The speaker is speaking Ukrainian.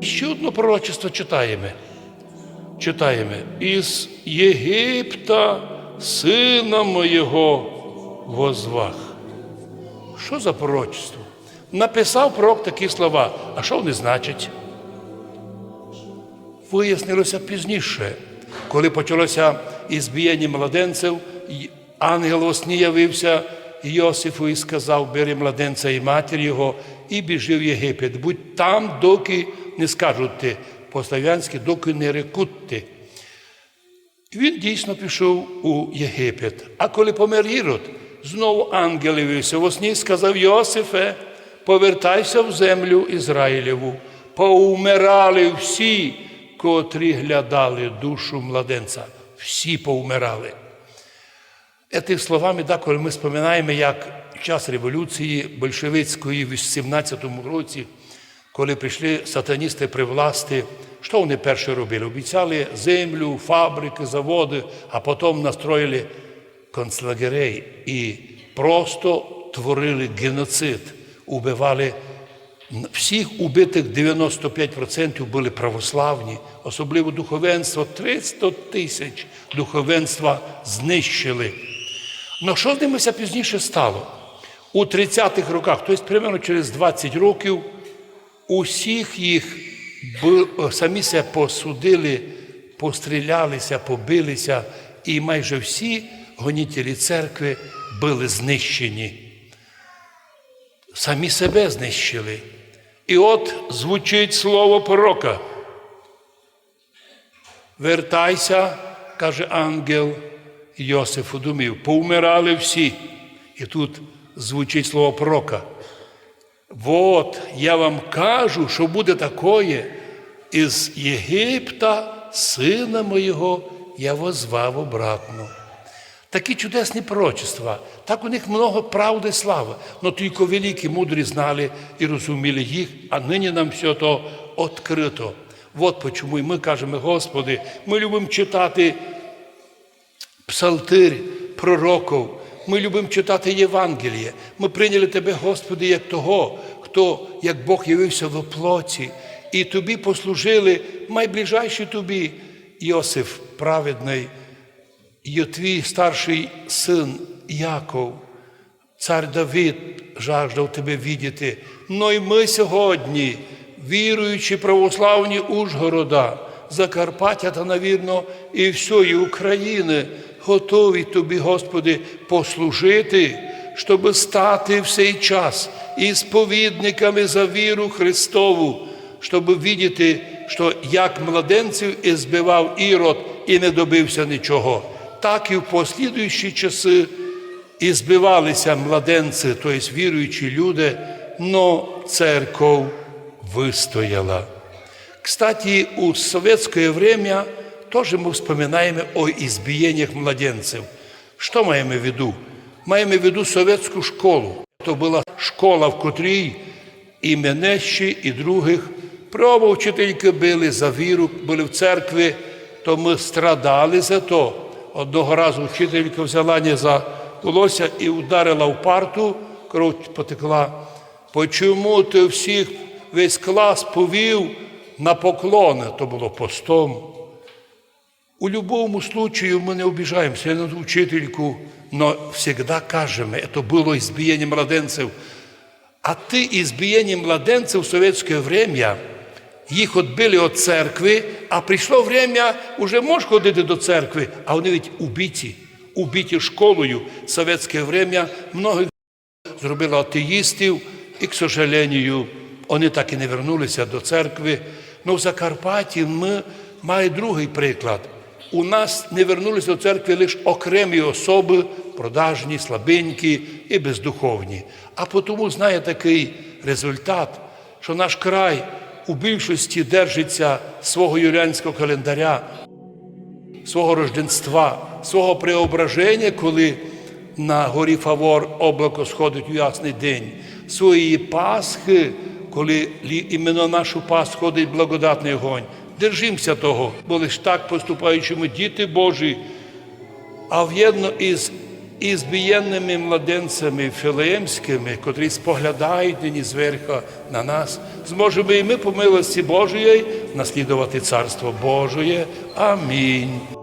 Ще одне пророчество читаємо. Читаємо. Із Єгипта сина моєго возвах. Що за пророчество? Написав пророк такі слова. А що вони значать? Вияснилося пізніше, коли почалося ізбіяння младенців, ангел во сні явився Йосифу і сказав, бери младенця і матір його, і біжи в Єгипет. Будь там, доки не скажуть по-слав'янськи, доки не рекуть. Він дійсно пішов у Єгипет. А коли помер Ірод, знову ангел явився во сні сказав Йосифе, повертайся в землю Ізраїлеву, поумирали всі, котрі глядали душу младенця. Всі поумирали. Этими словами, да, коли ми споминаємо, як час революції большевицької в 17-му році, коли прийшли сатаністи при власти, що вони перше робили? Обіцяли землю, фабрики, заводи, а потім настроїли концлагерей і просто творили геноцид, убивали всіх убитих 95% були православні, особливо духовенство, 300 тисяч духовенства знищили. Ну що з ними пізніше стало? У 30-х роках, тобто примерно через 20 років, усіх їх самі себе посудили, пострілялися, побилися, і майже всі гонітелі церкви були знищені. Самі себе знищили. І от звучить слово пророка. Вертайся, каже ангел Йосифу думів, поумирали всі. І тут звучить слово пророка. Вот я вам кажу, що буде такое, із Єгипта, сина моєго, я возвав обратно. Такі чудесні пророчества, так у них много правди і слави, но тільки великі мудрі знали і розуміли їх, а нині нам все то відкрито. Вот почему і ми кажемо, Господи, ми любимо читати псалтир пророків, ми любимо читати Євангеліє. Ми прийняли Тебе, Господи, як того, хто, як Бог явився в плоті, і тобі послужили найближайші тобі, Йосиф праведний, і твій старший син Яков, цар Давид жаждав тебе видіти. Ну і ми сьогодні, віруючи православні Ужгорода, Закарпаття та, навірно, і всієї України, готові тобі, Господи, послужити, щоб стати в цей час і сповідниками за віру Христову, щоб видіти, що як младенців і збивав Ірод і не добився нічого, так і в послідуючі часи і збивалися младенці, тобто віруючі люди, но церков вистояла. Кстати, у советское время тоже мы вспоминаем о избиениях младенцев. Що маємо в виду? Маємо в виду совєтську школу. То була школа, в котрій і мене ще, і других право вчительки били за віру, були в церкві, то ми страдали за то. Одного разу вчителька взяла не за волосся і ударила в парту, кров потекла. Почому ти всіх весь клас повів на поклони? То було постом. У будь-якому случаю ми не обіжаємося на вчительку, але завжди кажемо, це було ізбієння младенців. А ти ізбієння младенців в совєтське время, їх відбили від церкви, а прийшло время, вже можеш ходити до церкви, а вони ведь убиті, убиті школою. В совєтське время многих зробило атеїстів, і, к сожалению, вони так і не вернулися до церкви. Ну, в Закарпатті ми маємо другий приклад. У нас не вернулися до церкви лише окремі особи, продажні, слабенькі і бездуховні. А тому знає такий результат, що наш край у більшості держиться свого юліанського календаря, свого рожденства, свого преображення, коли на горі Фавор облако сходить у ясний день, своєї Пасхи, коли іменно нашу Пасху ходить благодатний огонь. Держимося того, бо лиш так поступаючи ми діти Божі, а в'єдно із ізбієнними збієнними младенцями Філеємськими, котрі споглядають нині зверха на нас, зможемо і ми по милості Божої наслідувати Царство Божоє. Амінь.